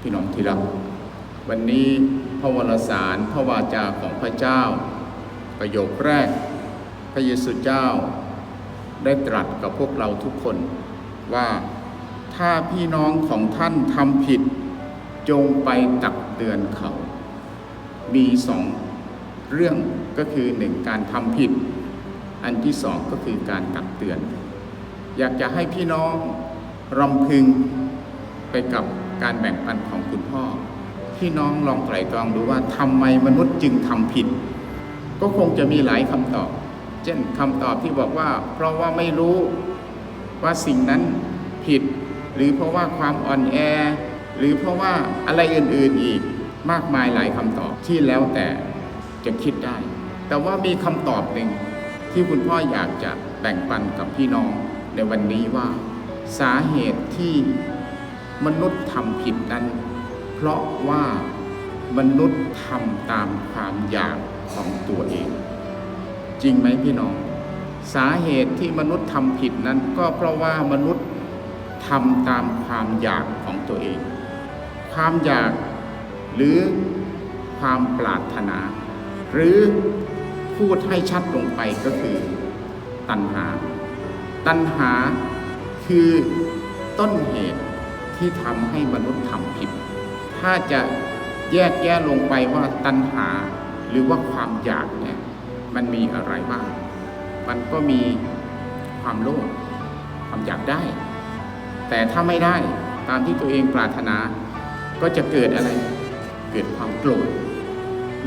พี่น้องที่รัก วันนี้พระวรสารพระวาจาของพระเจ้า ประโยคแรก พระเยซูเจ้า ได้ตรัสกับพวกเราทุกคนว่าถ้าพี่น้องของท่านทำผิด จงไปตักเตือนเขา มีสองเรื่องก็คือหนึ่งการทำผิด อันที่สองก็คือการตักเตือน อยากจะให้พี่น้องรำพึงไปกับ การแบ่งปันของคุณพ่อพี่น้องลองไตร่ตรองดูว่าทำไมมนุษย์จึงทำผิด ก็คงจะมีหลายคำตอบ เช่นคำตอบที่บอกว่า เพราะว่าไม่รู้ว่าสิ่งนั้นผิด หรือเพราะว่าความอ่อนแอ หรือเพราะว่าอะไรอื่นๆอีกมากมายหลายคำตอบที่แล้วแต่จะคิดได้ แต่ว่ามีคำตอบหนึ่งที่คุณพ่ออยากจะแบ่งปันกับพี่น้องในวันนี้ว่า สาเหตุที่ มนุษย์ทำผิดนั้น เพราะว่ามนุษย์ทำตามความอยากของตัวเอง จริงไหมพี่น้อง สาเหตุที่มนุษย์ทำผิดนั้น ก็เพราะว่ามนุษย์ทำตามความอยากของตัวเอง ความอยากหรือความปรารถนา หรือพูดให้ชัดลงไปก็คือตัณหา ตัณหาคือต้นเหตุ ที่ทำให้มนุษย์ทำผิด ถ้าจะแยกแยะลงไปว่าตัณหาหรือว่าความอยากเนี่ยมันมีอะไรบ้าง มันก็มีความโลภความอยากได้ แต่ถ้าไม่ได้ตามที่ตัวเองปรารถนา ก็จะเกิดอะไร เกิดความโกรธ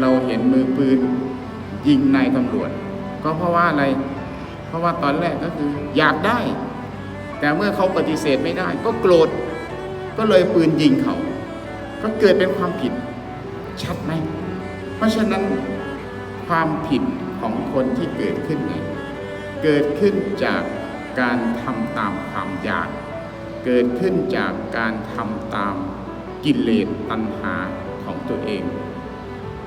เราเห็นมือปืนยิงนายตำรวจ ก็เพราะว่าอะไร เพราะว่าตอนแรกก็คืออยากได้ แต่เมื่อเขาปฏิเสธไม่ได้ ก็โกรธ ก็เลยปืนยิงเขา ก็เกิดเป็นความผิดชัดไหม เพราะฉะนั้นความผิดของคนที่เกิดขึ้นเนี่ยเกิดขึ้นจากการทำตามความอยาก เกิดขึ้นจากการทำตามกิเลสตัณหาของตัวเอง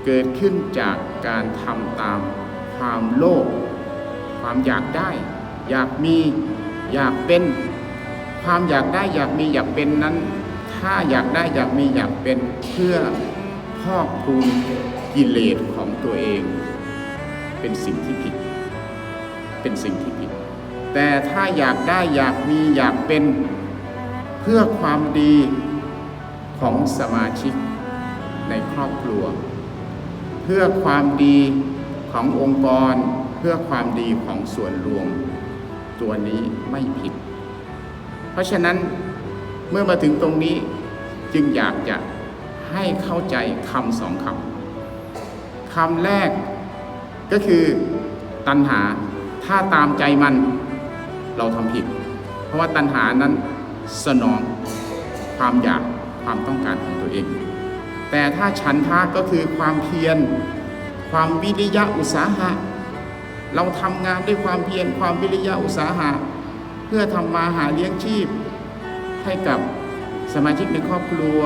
เกิดขึ้นจากการทำตามความโลภความอยากได้ อยากมีอยากเป็น ความอยากได้อยากมีอยากเป็นนั้น ถ้าอยากได้อยากมีอยากเป็นเพื่อพอกพูนกิเลสของตัวเอง เป็นสิ่งที่ผิด เป็นสิ่งที่ผิด แต่ถ้าอยากได้อยากมีอยากเป็นเพื่อความดีของสมาชิกในครอบครัว เพื่อความดีขององค์กร เพื่อความดีของส่วนรวม ตัวนี้ไม่ผิด เพราะฉะนั้นเมื่อมาถึงตรงนี้จึงอยากจะให้เข้าใจคำสองคำคำแรกก็คือตัณหาถ้าตามใจมันเราทำผิด เพราะว่าตัณหานั้นสนองความอยากความต้องการของตัวเอง แต่ถ้าฉันทาก็คือความเพียร ความวิริยะอุตสาหะ เราทำงานด้วยความเพียรความวิริยะอุตสาหะ เพื่อทำมาหาเลี้ยงชีพ ให้กับสมาชิกในครอบครัว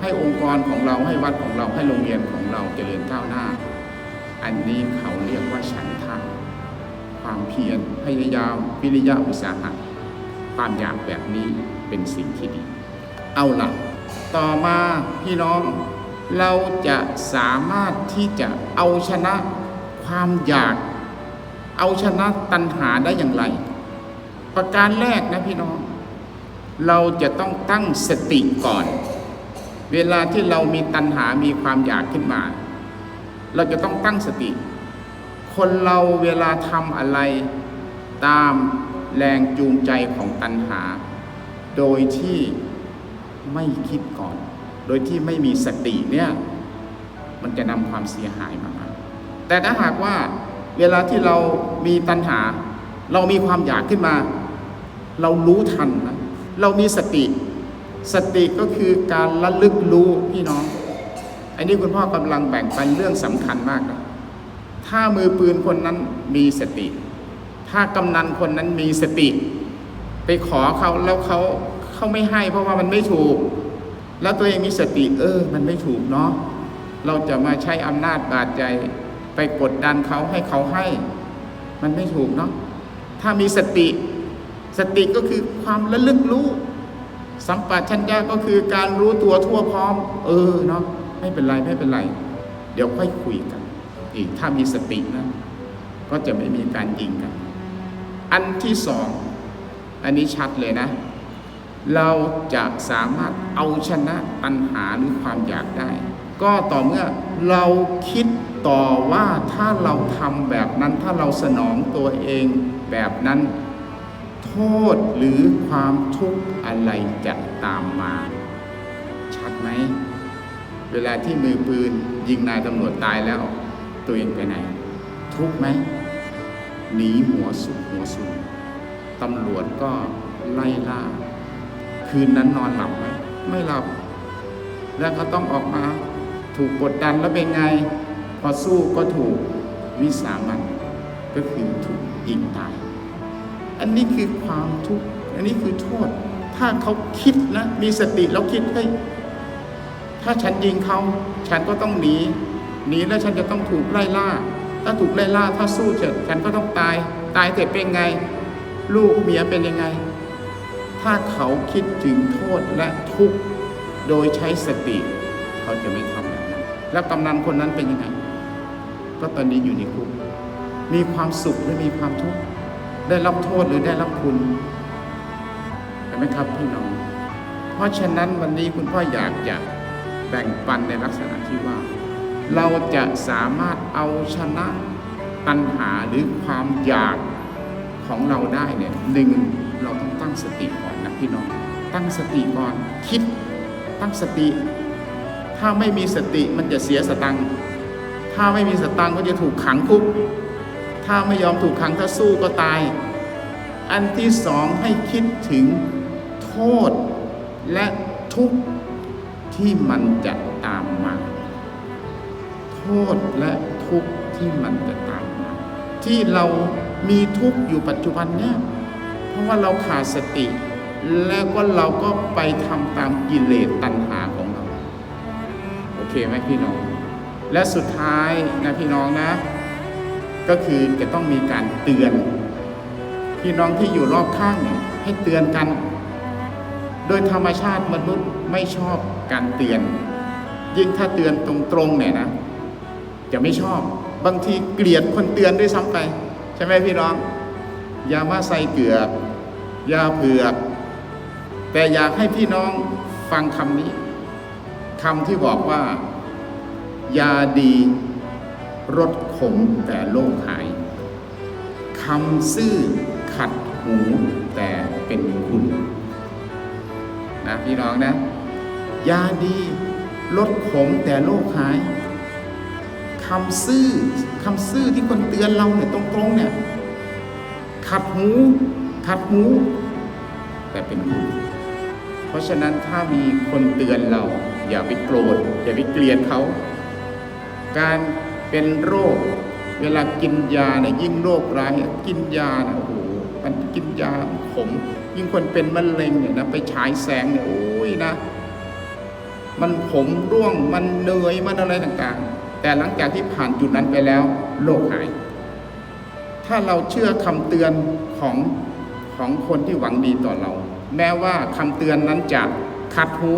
ให้องค์กรของเราให้วัดของเราให้โรงเรียนของเราเจริญก้าวหน้า อันนี้เขาเรียกว่าฉันทะความเพียรพยายามวิริยะอุตสาหะความอยากแบบนี้เป็นสิ่งที่ดี เอาละต่อมาพี่น้องเราจะสามารถที่จะเอาชนะความอยาก เอาชนะตัณหาได้อย่างไร ประการแรกนะพี่น้อง เราจะต้องตั้งสติก่อน เวลาที่เรามีตัณหามีความอยากขึ้นมา เราจะต้องตั้งสติ คนเราเวลาทำอะไรตามแรงจูงใจของตัณหา โดยที่ไม่คิดก่อน โดยที่ไม่มีสติเนี่ย มันจะนำความเสียหายมาแต่ถ้าหากว่าเวลาที่เรามีตัณหา เรามีความอยากขึ้นมา เรารู้ทันนะเรามีสติ สติก็คือการระลึกรู้พี่น้อง อันนี้คุณพ่อกำลังแบ่งปันเรื่องสำคัญมากนะถ้ามือปืนคนนั้นมีสติ ถ้ากำนันคนนั้นมีสติ ไปขอเขาแล้วเขาเขาไม่ให้ เพราะว่ามันไม่ถูก แล้วตัวเองมีสติ เออ มันไม่ถูกเนาะเราจะมาใช้อำนาจบาดใจ ไปกดดันเขาให้เขาให้ มันไม่ถูกเนาะถ้ามีสติ สติก็คือความระลึกรู้ สัมปชัญญะก็คือการรู้ตัวทั่วพร้อม เออเนาะไม่เป็นไรไม่เป็นไร เดี๋ยวค่อยคุยกัน อีกถ้ามีสตินะก็จะไม่มีการยิงกัน อันที่สองอันนี้ชัดเลยนะ เราจะสามารถเอาชนะตัณหาหรือความอยากได้ ก็ต่อเมื่อเราคิดต่อว่าถ้าเราทำแบบนั้นถ้าเราสนองตัวเองแบบนั้น โทษหรือความทุกข์อะไรจะตามมา ชัดไหม เวลาที่มือปืนยิงนายตำรวจตายแล้ว ตัวเองไปไหน ทุกข์ไหมหนีหัวสุดหัวสุดตำรวจก็ไล่ล่า คืนนั้นนอนหลับไหมไม่หลับ แล้วก็ต้องออกมา ถูกกดดันแล้วเป็นไง พอสู้ก็ถูกวิสามันก็คือถูกยิงตาย อันนี้คือความทุกข์อันนี้คือโทษ ถ้าเขาคิดนะ มีสติแล้วคิดเฮ้ยถ้าฉันยิงเขาฉันก็ต้องหนีหนีแล้วฉันจะต้องถูกไล่ล่า ถ้าถูกไล่ล่าถ้าสู้เฉยฉันก็ต้องตาย ตายเสร็จเป็นไง ลูกเมียเป็นยังไง ถ้าเขาคิดถึงโทษและทุกข์โดยใช้สติ เขาจะไม่ทำแบบนั้นแล้วกำนันคนนั้นเป็นยังไง ก็ตอนนี้อยู่ในคุกมีความสุขหรือมีความทุกข์ ได้รับโทษหรือได้รับคุณเห็นไหมครับพี่น้อง เพราะฉะนั้นวันนี้คุณพ่ออยากจะแบ่งปันในลักษณะที่ว่า เราจะสามารถเอาชนะตัณหาหรือความอยากของเราได้เนี่ยหนึ่งเราต้องตั้งสติก่อนนะพี่น้อง ตั้งสติก่อนคิด ตั้งสติ ถ้าไม่มีสติมันจะเสียสตังค์ถ้าไม่มีสตังค์ก็จะถูกขังคุก ถ้าไม่ยอมถูกขังถ้าสู้ก็ตาย อันที่สองให้คิดถึงโทษและทุกข์ที่มันจะตามมา โทษและทุกข์ที่มันจะตามมา ที่เรามีทุกข์อยู่ปัจจุบันเนี่ยเพราะว่าเราขาดสติ แล้วก็เราก็ไปทำตามกิเลสตัณหาของเรา โอเคไหมพี่น้อง และสุดท้ายนะพี่น้องนะ ก็คือจะต้องมีการเตือนพี่น้องที่อยู่รอบข้างให้เตือนกัน โดยธรรมชาติมนุษย์ไม่ชอบการเตือน ยิ่งถ้าเตือนตรงๆเนี่ยนะ จะไม่ชอบบางทีเกลียดคนเตือนด้วยซ้ำไป ใช่ไหมพี่น้อง อย่ามาใส่เกลือกอย่าเผือก แต่อยากให้พี่น้องฟังคำนี้คำที่บอกว่า ยาดีรสขมแต่โรคหายคำซื่อขัดหูแต่เป็นคุณนะพี่น้องนะ ยาดีลดขมแต่โรคหายคำซื่อคำซื่อที่คนเตือนเราเนี่ยตรงๆเนี่ยขัดหูขัดหู แต่เป็นคุณเพราะฉะนั้นถ้ามีคนเตือนเรา อย่าไปโกรธอย่าไปเกลียดเขา การ เป็นโรค เวลากินยาเนี่ยยิ่งโรคร้ายกินยาเนี่ยโอ้โหมันกินยาขมยิ่งคนเป็นมะเร็งเนี่ยนะไปฉายแสงเนี่ยโอ้ยนะ มันผมร่วงมันเหนื่อยมันอะไรต่างๆ แต่หลังจากที่ผ่านจุดนั้นไปแล้วโรคหาย ถ้าเราเชื่อคำเตือนของของคนที่หวังดีต่อเรา แม้ว่าคำเตือนนั้นจะขัดหู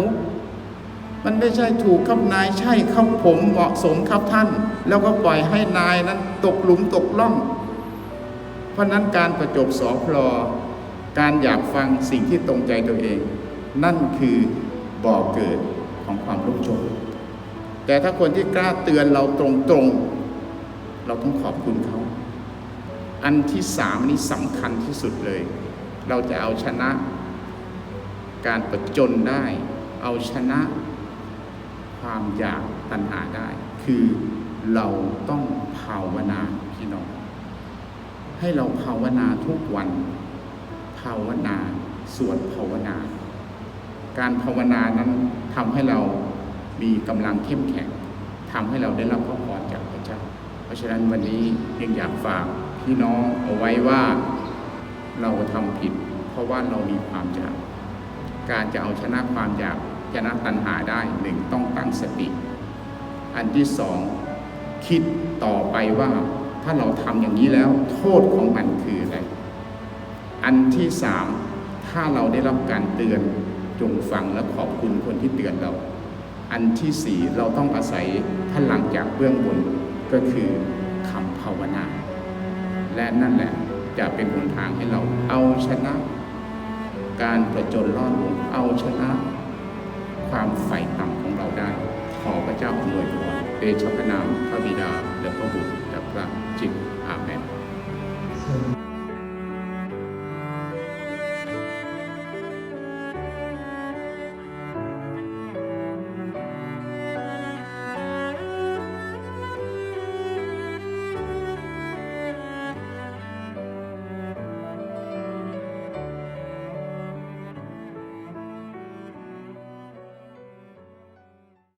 มันไม่ใช่ถูกครับนายใช่ครับผมเหมาะสมครับท่าน แล้วก็ปล่อยให้นายนั้นตกหลุมตกล่อง เพราะนั้นการประจบสอพลอการอยากฟังสิ่งที่ตรงใจตัวเอง นั่นคือบ่อเกิดของความรุ่งโจน์แต่ถ้าคนที่กล้าเตือนเราตรงๆ เราต้องขอบคุณเขา อันที่สามนี่สำคัญที่สุดเลย เราจะเอาชนะ การประจนได้ เอาชนะ ความอยากตัณหาได้ คือเราต้องภาวนาพี่น้อง ให้เราภาวนาทุกวัน ภาวนาสวดภาวนา การภาวนานั้นทำให้เรามีกำลังเข้มแข็งทำให้เราได้รับพระพรจากพระเจ้า เพราะฉะนั้นวันนี้ยังอยากฝากพี่น้องเอาไว้ว่าเราทำผิด เพราะว่าเรามีความอยาก การจะเอาชนะความอยาก ชนะตัณหาได้หนึ่งต้องตั้งสติ อันที่สองคิดต่อไปว่าถ้าเราทำอย่างนี้แล้วโทษของมันคืออะไร อันที่สามถ้าเราได้รับการเตือนจงฟังและขอบคุณคนที่เตือนเรา อันที่สี่เราต้องอาศัยพลังจากเบื้องบนก็คือคำภาวนา และนั่นแหละจะเป็นหนทางให้เราเอาชนะ การประจนรอดลงเอาชนะ ความใฝ่ต่ำของเราได้ ขอพระเจ้าอำนวยพรเดชพระนามพระบิดาและพระบุตรและพระจิตอาเมน